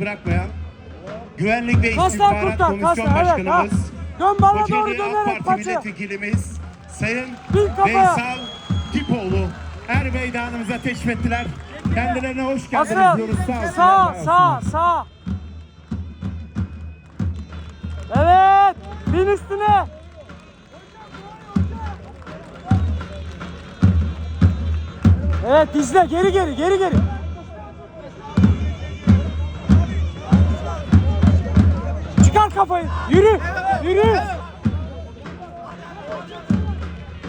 bırakmayan Güvenlik ve İstihbarat kurtar, Komisyon evet, Başkanımız, ha. Dön bana doğru Kocaeli AK dönerek Parti paça. Milletvekilimiz Sayın. Veysel Tipoğlu Er Meydanımıza teşrif ettiler. Kendilerine hoş geldiniz Asıl diyoruz. Sağ sağ sağ sağ. Evet. Bin üstüne. Evet dizle geri geri geri geri. Kafayı. Yürü. Yürü.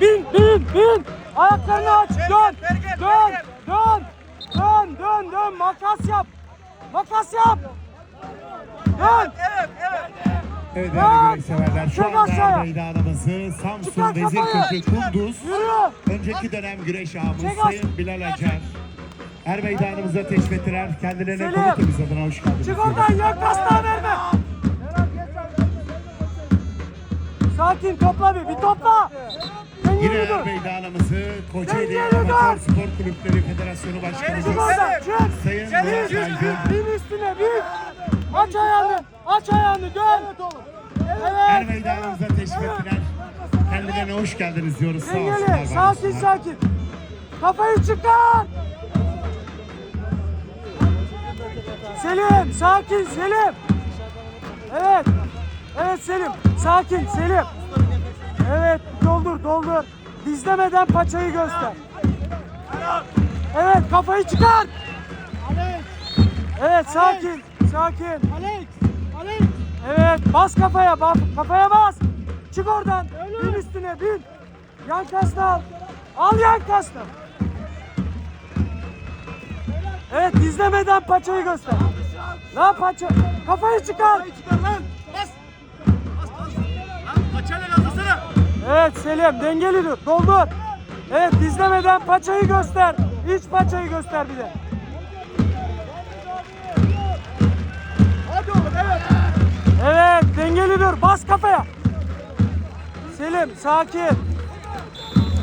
Bin bin bin. Ayaklarını aç. Dön. Dön. Dön. Dön dön dön. Makas yap. Makas yap. Dön. Evet Dön. değerli güreşseverler şu Çık anda Meydanımızı Samsun. Vezirköprü Kunduz Yürü. önceki dönem güreş ağamız Çek Sayın Bilal Acar Er Meydanımıza teşrif ettiler. Kendilerine Selim. komitemiz adına hoş geldiniz. Çık oradan kasnağı verme. Sakin topla bir. Bir topla. Sen Yine yürü dur. Meydanımızı Kocaeli Sen Amatör dur. Spor Kulüpleri Federasyonu Başkanımız Çık oradan. Çık. Sayın Bin, Murat bin, Aydın bin üstüne bin. Aç ayağını. Aç ayağını dön. Evet. Meydanımıza teşrif ettiler. Kendilerine hoş geldiniz diyoruz. Sağ olsunlar. Dengeli. var Sakin olsunlar. sakin. Kafayı çıkar. Selim sakin Selim. Evet. Evet Selim. Sakin Selim. Evet doldur doldur. Dizlemeden paçayı göster. Evet kafayı çıkar. Evet sakin. Sakin. Evet bas kafaya bas. Kafaya bas. Çık oradan. Bin üstüne bin. Yan kasna al. Al yan kasna. Evet dizlemeden paçayı göster. La paça. Kafayı çıkar. Evet Selim dengeli dur. Doldur. Evet dizlemeden paçayı göster. İç paçayı göster bir de. Evet dengeli dur. Bas kafaya. Selim sakin.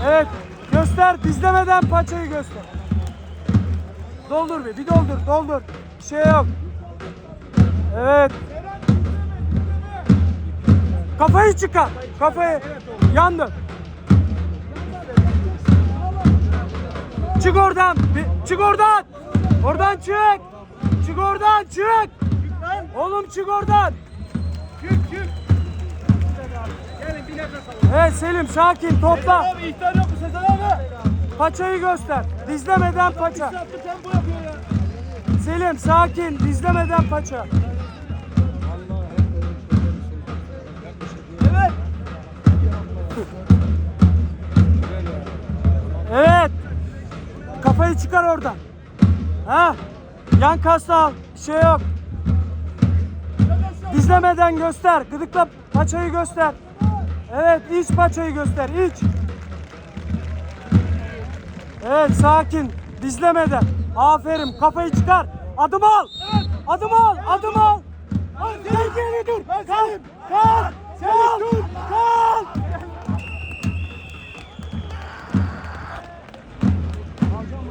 Evet göster dizlemeden paçayı göster. Doldur bir, bir doldur, doldur. Bir şey yok. Evet. Kafayı çıkar. Kafayı. Yandı. Çık oradan. Çık oradan. Oradan çık. Çık oradan çık. Oğlum çık oradan. Evet Selim sakin topla. Abi ihtar yok mu Sezen abi? Paçayı göster. Dizlemeden paça. Selim sakin dizlemeden paça. Evet. Kafayı çıkar oradan. Ha? Yan kasla al. Bir şey yok. Dizlemeden göster. Gıdıkla paçayı göster. Evet iç paçayı göster. iç. Evet sakin. Dizlemeden. Aferin. Kafayı çıkar. Adım al. Adım al. Adım al. Gel geri dur. Kalk. Kalk. Kalk.